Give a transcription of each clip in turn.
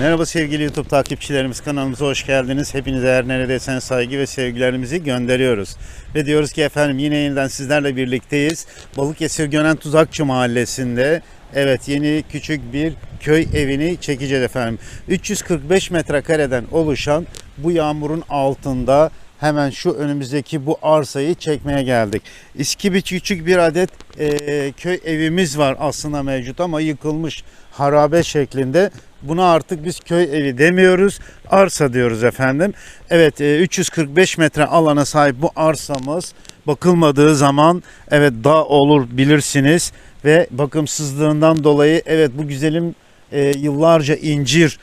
Merhaba sevgili YouTube takipçilerimiz kanalımıza hoş geldiniz. Hepinize her neredeyseniz saygı ve sevgilerimizi gönderiyoruz. Ve diyoruz ki efendim yine yeniden sizlerle birlikteyiz. Balıkesir Gönen Tuzakçı Mahallesi'nde evet yeni küçük bir köy evini çekeceğiz efendim. 345 metrekareden oluşan bu yağmurun altında hemen şu önümüzdeki bu arsayı çekmeye geldik. İski küçük bir adet eee, köy evimiz var aslında mevcut ama yıkılmış harabe şeklinde. Buna artık biz köy evi demiyoruz, arsa diyoruz efendim. Evet, e, 345 metre alana sahip bu arsamız bakılmadığı zaman evet dağ olur bilirsiniz ve bakımsızlığından dolayı evet bu güzelim e, yıllarca incir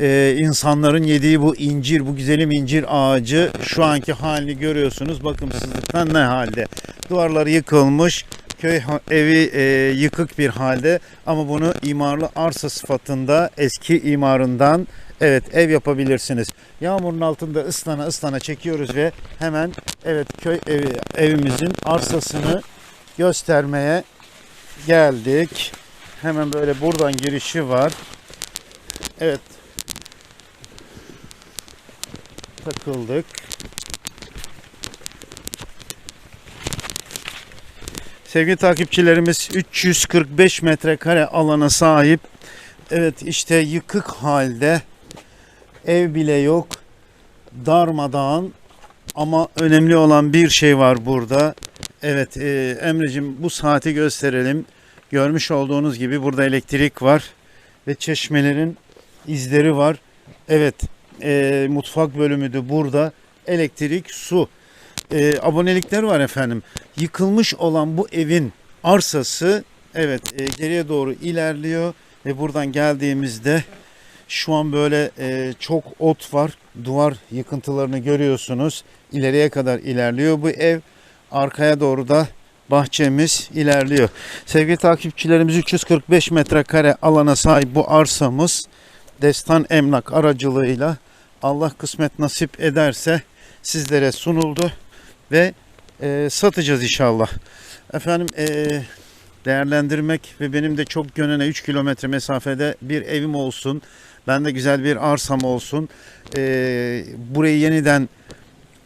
e, insanların yediği bu incir, bu güzelim incir ağacı şu anki halini görüyorsunuz. Bakımsızlıktan ne halde? Duvarları yıkılmış, köy evi e, yıkık bir halde ama bunu imarlı arsa sıfatında eski imarından evet ev yapabilirsiniz. Yağmurun altında ıslana ıslana çekiyoruz ve hemen evet köy evi, evimizin arsasını göstermeye geldik. Hemen böyle buradan girişi var. Evet. Takıldık. Sevgili takipçilerimiz 345 metrekare alana sahip. Evet işte yıkık halde ev bile yok. Darmadağın ama önemli olan bir şey var burada. Evet e, Emre'cim bu saati gösterelim. Görmüş olduğunuz gibi burada elektrik var ve çeşmelerin izleri var. Evet e, mutfak bölümü de burada. Elektrik, su. E, abonelikler var efendim. Yıkılmış olan bu evin arsası evet e, geriye doğru ilerliyor ve buradan geldiğimizde şu an böyle e, çok ot var. Duvar yıkıntılarını görüyorsunuz. İleriye kadar ilerliyor bu ev. Arkaya doğru da bahçemiz ilerliyor. Sevgili takipçilerimiz 345 metrekare alana sahip bu arsamız Destan Emlak aracılığıyla Allah kısmet nasip ederse sizlere sunuldu ve e, satacağız inşallah. Efendim e, değerlendirmek ve benim de çok gönlüne 3 kilometre mesafede bir evim olsun. Ben de güzel bir arsam olsun. E, burayı yeniden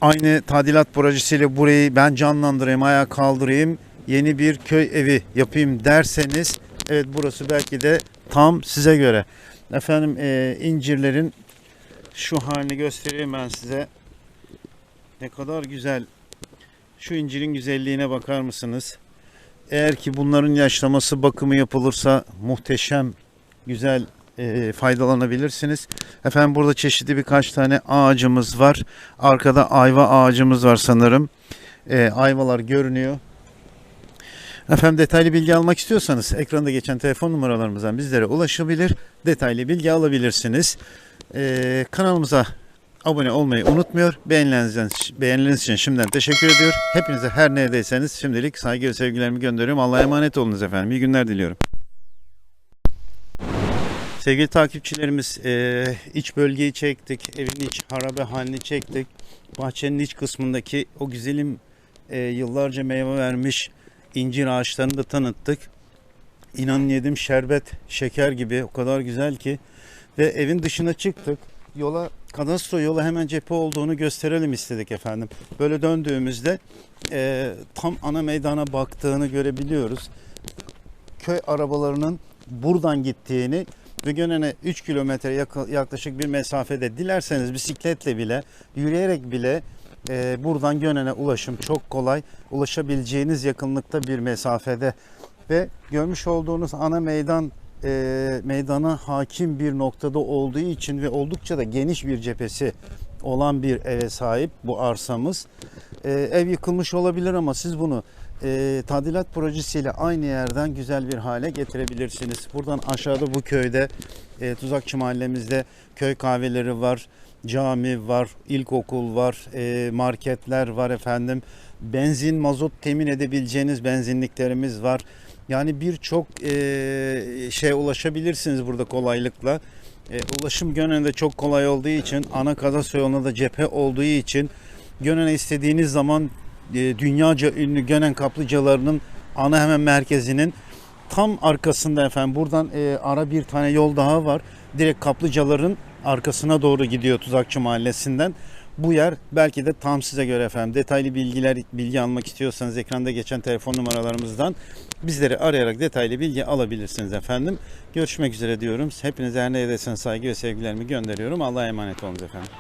aynı tadilat projesiyle burayı ben canlandırayım, ayağa kaldırayım. Yeni bir köy evi yapayım derseniz evet burası belki de tam size göre. Efendim e, incirlerin şu halini göstereyim ben size. Ne kadar güzel. Şu incirin güzelliğine bakar mısınız? Eğer ki bunların yaşlaması bakımı yapılırsa muhteşem güzel e, faydalanabilirsiniz. Efendim burada çeşitli birkaç tane ağacımız var. Arkada ayva ağacımız var sanırım. E, ayvalar görünüyor. Efendim detaylı bilgi almak istiyorsanız ekranda geçen telefon numaralarımızdan bizlere ulaşabilir. Detaylı bilgi alabilirsiniz. E, kanalımıza abone olmayı unutmuyor. Beğenileriniz, için şimdiden teşekkür ediyor. Hepinize her neredeyseniz şimdilik saygı ve sevgilerimi gönderiyorum. Allah'a emanet olunuz efendim. İyi günler diliyorum. Sevgili takipçilerimiz e, iç bölgeyi çektik. Evin iç harabe halini çektik. Bahçenin iç kısmındaki o güzelim e, yıllarca meyve vermiş incir ağaçlarını da tanıttık. İnanın yedim şerbet, şeker gibi o kadar güzel ki. Ve evin dışına çıktık. Yola, kadastro yola hemen cephe olduğunu gösterelim istedik efendim. Böyle döndüğümüzde e, tam ana meydana baktığını görebiliyoruz. Köy arabalarının buradan gittiğini ve Gönen'e 3 kilometre yaklaşık bir mesafede dilerseniz bisikletle bile yürüyerek bile e, buradan Gönen'e ulaşım çok kolay ulaşabileceğiniz yakınlıkta bir mesafede ve görmüş olduğunuz ana meydan e, meydana hakim bir noktada olduğu için ve oldukça da geniş bir cephesi olan bir eve sahip bu arsamız. E, ev yıkılmış olabilir ama siz bunu e, tadilat projesiyle aynı yerden güzel bir hale getirebilirsiniz. Buradan aşağıda bu köyde e, Tuzakçı mahallemizde köy kahveleri var, cami var, ilkokul var, e, marketler var efendim. Benzin, mazot temin edebileceğiniz benzinliklerimiz var. Yani birçok e, şey ulaşabilirsiniz burada kolaylıkla. E, ulaşım Gönen'de çok kolay olduğu için, ana kadastro yoluna da cephe olduğu için Gönen'e istediğiniz zaman e, dünyaca ünlü Gönen kaplıcalarının ana hemen merkezinin tam arkasında efendim buradan e, ara bir tane yol daha var. Direkt Kaplıcaların arkasına doğru gidiyor Tuzakçı Mahallesi'nden. Bu yer belki de tam size göre efendim. Detaylı bilgiler bilgi almak istiyorsanız ekranda geçen telefon numaralarımızdan bizleri arayarak detaylı bilgi alabilirsiniz efendim. Görüşmek üzere diyorum. Hepinize her neredesiniz saygı ve sevgilerimi gönderiyorum. Allah'a emanet olunuz efendim.